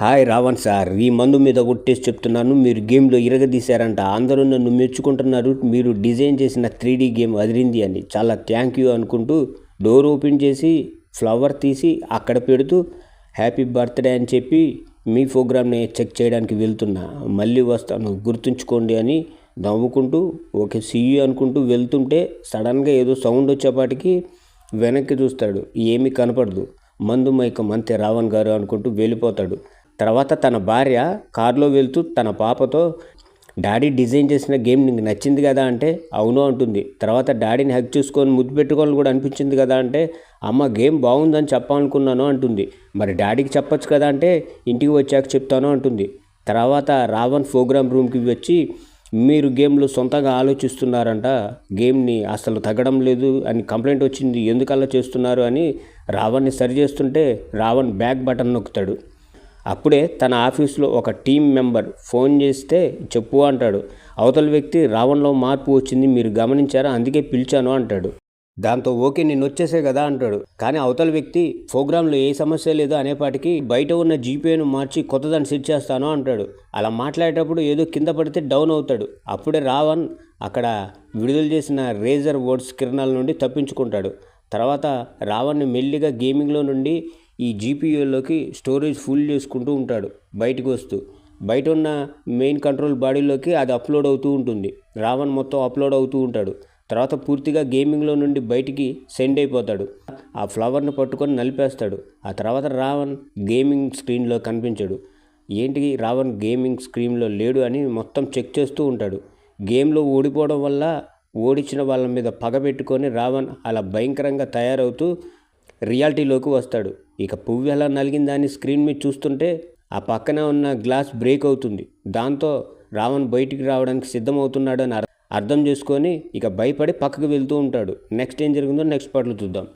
Hi Raavan sir ఈ మందు మీద కొట్టేసి చెప్తున్నాను మీరు గేమ్లో ఇరగదీశారంట. అందరూ నన్ను మెచ్చుకుంటున్నారు మీరు డిజైన్ చేసిన త్రీ గేమ్ అదిరింది అని. చాలా థ్యాంక్ యూ అనుకుంటూ డోర్ ఓపెన్ చేసి ఫ్లవర్ తీసి అక్కడ పెడుతూ హ్యాపీ బర్త్డే అని చెప్పి మీ ప్రోగ్రామ్ని చెక్ చేయడానికి వెళ్తున్నా. మళ్ళీ వస్తాను గుర్తుంచుకోండి అని నవ్వుకుంటూ ఓకే సీయూ అనుకుంటూ వెళ్తుంటే సడన్గా ఏదో సౌండ్ వచ్చేపాటికి వెనక్కి చూస్తాడు. ఏమీ కనపడదు. మందు మైకం అంతే రావణ్ గారు అనుకుంటూ వెళ్ళిపోతాడు. తర్వాత తన భార్య కారులో వెళ్తూ తన పాపతో డాడీ డిజైన్ చేసిన గేమ్ నీకు నచ్చింది కదా అంటే అవును అంటుంది. తర్వాత డాడీని హెక్ చేసుకొని ముద్దు పెట్టుకోవాలని కూడా అనిపించింది కదా అంటే అమ్మ గేమ్ బాగుందని చెప్పాలనుకున్నాను అంటుంది. మరి డాడీకి చెప్పొచ్చు కదా అంటే ఇంటికి వచ్చాక చెప్తాను అంటుంది. తర్వాత రావణ్ ప్రోగ్రామ్ రూమ్కి వచ్చి మీరు గేమ్లో సొంతంగా ఆలోచిస్తున్నారంట గేమ్ని అసలు తగ్గడం లేదు అని కంప్లైంట్ వచ్చింది. ఎందుకలా చేస్తున్నారు అని రావణ్ని సరి చేస్తుంటే రావణ్ బ్యాక్ బటన్ నొక్కుతాడు. అప్పుడే తన ఆఫీస్లో ఒక టీం మెంబర్ ఫోన్ చేస్తే చెప్పు అంటాడు. అవతల వ్యక్తి రావణ్లో మార్పు వచ్చింది మీరు గమనించారా? అందుకే పిలిచాను అంటాడు. దాంతో ఓకే నేను వచ్చేసే కదా అంటాడు. కానీ అవతల వ్యక్తి ప్రోగ్రాంలో ఏ సమస్య లేదు అనేపాటికి బయట ఉన్న జీపేను మార్చి కొత్తదాన్ని సెట్ చేస్తాను అంటాడు. అలా మాట్లాడేటప్పుడు ఏదో కింద పడితే డౌన్ అవుతాడు. అప్పుడే రావణ్ అక్కడ విడుదల చేసిన రేజర్ వర్డ్స్ కిరణాల నుండి తప్పించుకుంటాడు. తర్వాత రావణ్ని మెల్లిగా గేమింగ్లో నుండి ఈ జీపీయూలోకి స్టోరేజ్ ఫుల్ చేసుకుంటూ ఉంటాడు బయటకు వస్తూ. బయట ఉన్న మెయిన్ కంట్రోల్ బాడీలోకి అది అప్లోడ్ అవుతూ ఉంటుంది. రావణ్ మొత్తం అప్లోడ్ అవుతూ ఉంటాడు. తర్వాత పూర్తిగా గేమింగ్లో నుండి బయటికి సెండ్ అయిపోతాడు. ఆ ఫ్లవర్ని పట్టుకొని నలిపేస్తాడు. ఆ తర్వాత రావణ్ గేమింగ్ స్క్రీన్లో కనిపించాడు. ఏంటి రావణ్ గేమింగ్ స్క్రీన్లో లేడు అని మొత్తం చెక్ చేస్తూ ఉంటాడు. గేమ్లో ఓడిపోవడం వల్ల ఓడించిన వాళ్ళ మీద పగ పెట్టుకొని రావణ్ అలా భయంకరంగా తయారవుతూ రియాలిటీలోకి వస్తాడు. ఇక పువ్వు ఎలా నలిగిందని స్క్రీన్ మీద చూస్తుంటే ఆ పక్కన ఉన్న గ్లాస్ బ్రేక్ అవుతుంది. దాంతో రావణ్ బయటికి రావడానికి సిద్ధమవుతున్నాడని అర్థం చేసుకొని ఇక భయపడి పక్కకు వెళ్తూ ఉంటాడు. నెక్స్ట్ ఏం జరిగిందో నెక్స్ట్ పాటలు చూద్దాం.